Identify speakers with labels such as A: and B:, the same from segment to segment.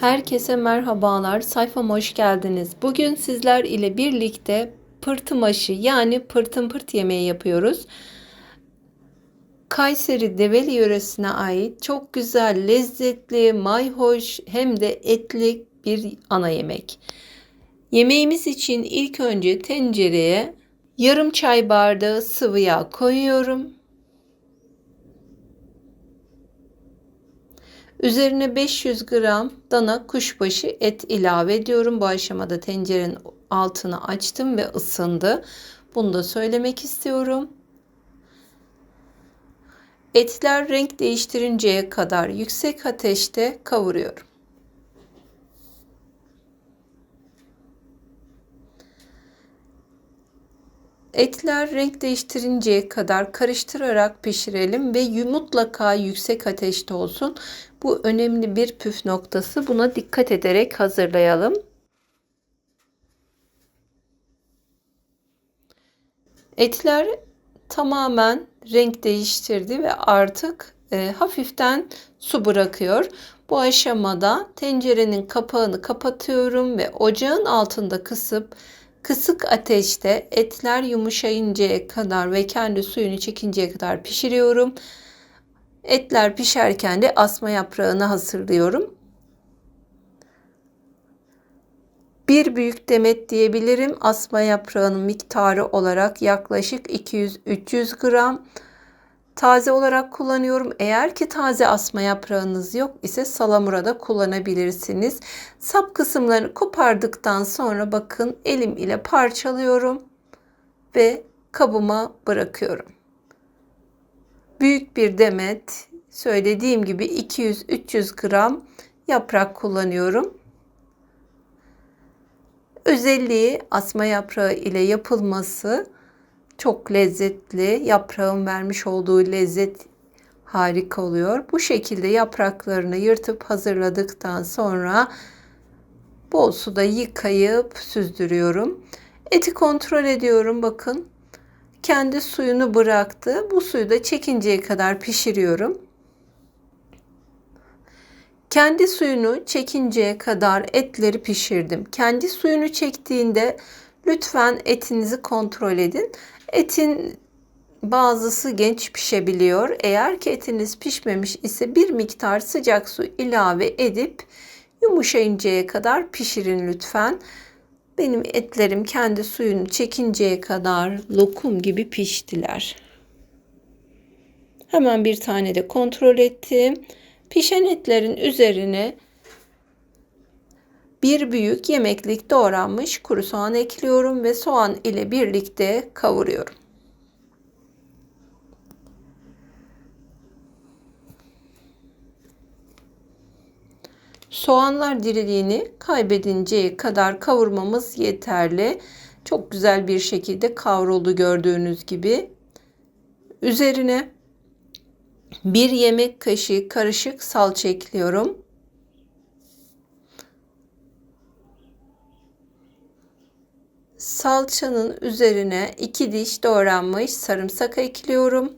A: Herkese merhabalar. Sayfama hoş geldiniz. Bugün sizler ile birlikte pırtım aşı yani pırtım pırt yemeği yapıyoruz. Kayseri Develi yöresine ait çok güzel, lezzetli, mayhoş hem de etli bir ana yemek. Yemeğimiz için ilk önce tencereye yarım çay bardağı sıvı yağ koyuyorum. Üzerine 500 gram dana kuşbaşı et ilave ediyorum. Bu aşamada tencerenin altını açtım ve ısındı. Bunu da söylemek istiyorum. Etler renk değiştirinceye kadar yüksek ateşte kavuruyorum. Etler renk değiştirinceye kadar karıştırarak pişirelim ve mutlaka yüksek ateşte olsun. Bu önemli bir püf noktası. Buna dikkat ederek hazırlayalım. Etler tamamen renk değiştirdi ve artık e, hafiften su bırakıyor. Bu aşamada tencerenin kapağını kapatıyorum ve ocağın altında kısıp Kısık ateşte etler yumuşayıncaya kadar ve kendi suyunu çekinceye kadar pişiriyorum. Etler pişerken de asma yaprağını hazırlıyorum. Bir büyük demet diyebilirim. Asma yaprağının miktarı olarak yaklaşık 200-300 gram. Taze olarak kullanıyorum. Eğer ki taze asma yaprağınız yok ise salamura da kullanabilirsiniz. Sap kısımlarını kopardıktan sonra bakın elim ile parçalıyorum ve kabıma bırakıyorum. Büyük bir demet söylediğim gibi 200-300 gram yaprak kullanıyorum. Özelliği asma yaprağı ile yapılması çok lezzetli. Yaprağın vermiş olduğu lezzet harika oluyor. Bu şekilde yapraklarını yırtıp hazırladıktan sonra bol suda yıkayıp süzdürüyorum. Eti kontrol ediyorum bakın. Kendi suyunu bıraktı. Bu suyu da çekinceye kadar pişiriyorum. Kendi suyunu çekinceye kadar etleri pişirdim. Kendi suyunu çektiğinde lütfen etinizi kontrol edin. Etin bazısı genç pişebiliyor. Eğer ki etiniz pişmemiş ise bir miktar sıcak su ilave edip yumuşayıncaya kadar pişirin lütfen. Benim etlerim kendi suyunu çekinceye kadar lokum gibi piştiler. Hemen bir tane de kontrol ettim. Pişen etlerin üzerine bir büyük yemeklik doğranmış kuru soğan ekliyorum ve soğan ile birlikte kavuruyorum. Soğanlar diriliğini kaybedinceye kadar kavurmamız yeterli. Çok güzel bir şekilde kavruldu gördüğünüz gibi. Üzerine bir yemek kaşığı karışık salça ekliyorum. Salçanın üzerine 2 diş doğranmış sarımsak ekliyorum.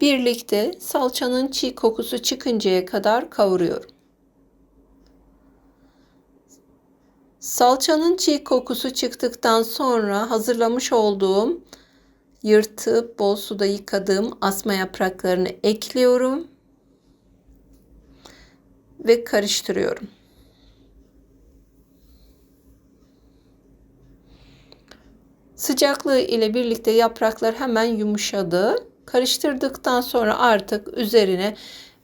A: Birlikte salçanın çiğ kokusu çıkıncaya kadar kavuruyorum. Salçanın çiğ kokusu çıktıktan sonra hazırlamış olduğum yırtıp bol suda yıkadığım asma yapraklarını ekliyorum ve karıştırıyorum. Sıcaklığı ile birlikte yapraklar hemen yumuşadı. Karıştırdıktan sonra artık üzerine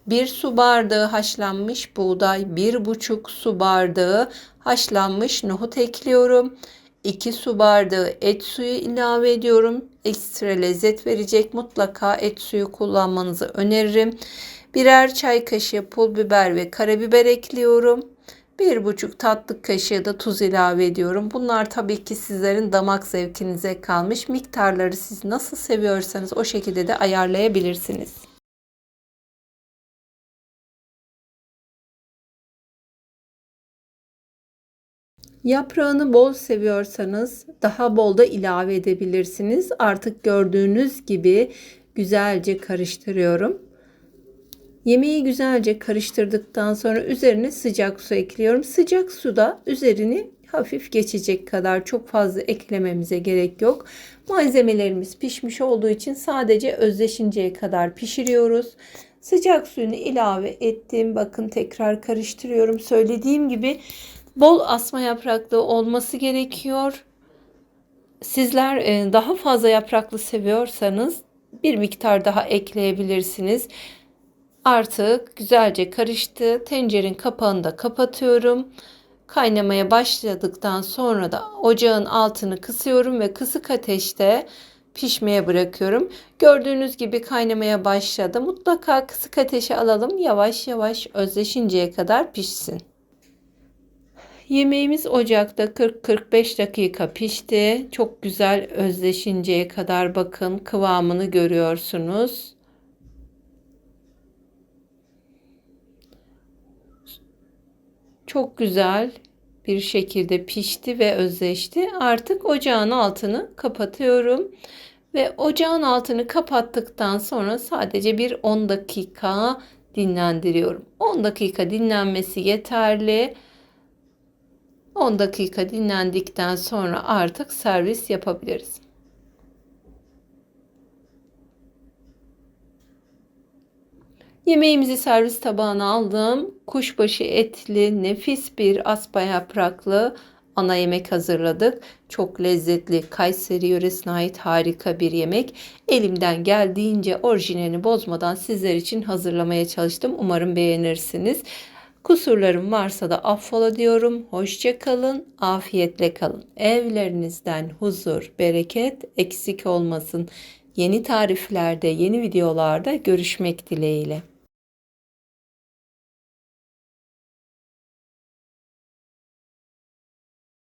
A: bir su bardağı haşlanmış buğday, bir buçuk su bardağı haşlanmış nohut ekliyorum. 2 su bardağı et suyu ilave ediyorum. Ekstra lezzet verecek. Mutlaka et suyu kullanmanızı öneririm. Birer çay kaşığı pul biber ve karabiber ekliyorum. Bir buçuk tatlı kaşığı da tuz ilave ediyorum. Bunlar tabii ki sizlerin damak zevkinize kalmış. Miktarları siz nasıl seviyorsanız o şekilde de ayarlayabilirsiniz. Yaprağını bol seviyorsanız daha bol da ilave edebilirsiniz. Artık gördüğünüz gibi güzelce karıştırıyorum. Yemeği güzelce karıştırdıktan sonra üzerine sıcak su ekliyorum. Sıcak suda üzerini hafif geçecek kadar çok fazla eklememize gerek yok. Malzemelerimiz pişmiş olduğu için sadece özleşinceye kadar pişiriyoruz. Sıcak suyunu ilave ettim. Bakın tekrar karıştırıyorum. Söylediğim gibi bol asma yapraklı olması gerekiyor. Sizler e, daha fazla yapraklı seviyorsanız bir miktar daha ekleyebilirsiniz. Artık güzelce karıştı. Tencerenin kapağını da kapatıyorum. Kaynamaya başladıktan sonra da ocağın altını kısıyorum ve kısık ateşte pişmeye bırakıyorum. Gördüğünüz gibi kaynamaya başladı. Mutlaka kısık ateşe alalım. Yavaş yavaş özleşinceye kadar pişsin. Yemeğimiz ocakta 40-45 dakika pişti. Çok güzel özleşinceye kadar bakın kıvamını görüyorsunuz. Çok güzel bir şekilde pişti ve özleşti. Artık ocağın altını kapatıyorum. Ve ocağın altını kapattıktan sonra sadece bir 10 dakika dinlendiriyorum. 10 dakika dinlenmesi yeterli. 10 dakika dinlendikten sonra artık servis yapabiliriz. Yemeğimizi servis tabağına aldım. Kuşbaşı etli, nefis bir aspa yapraklı ana yemek hazırladık. Çok lezzetli Kayseri yöresine ait harika bir yemek. Elimden geldiğince orijinalini bozmadan sizler için hazırlamaya çalıştım. Umarım beğenirsiniz. Kusurlarım varsa da affola diyorum. Hoşça kalın, afiyetle kalın. Evlerinizden huzur, bereket eksik olmasın. Yeni tariflerde, yeni videolarda görüşmek dileğiyle.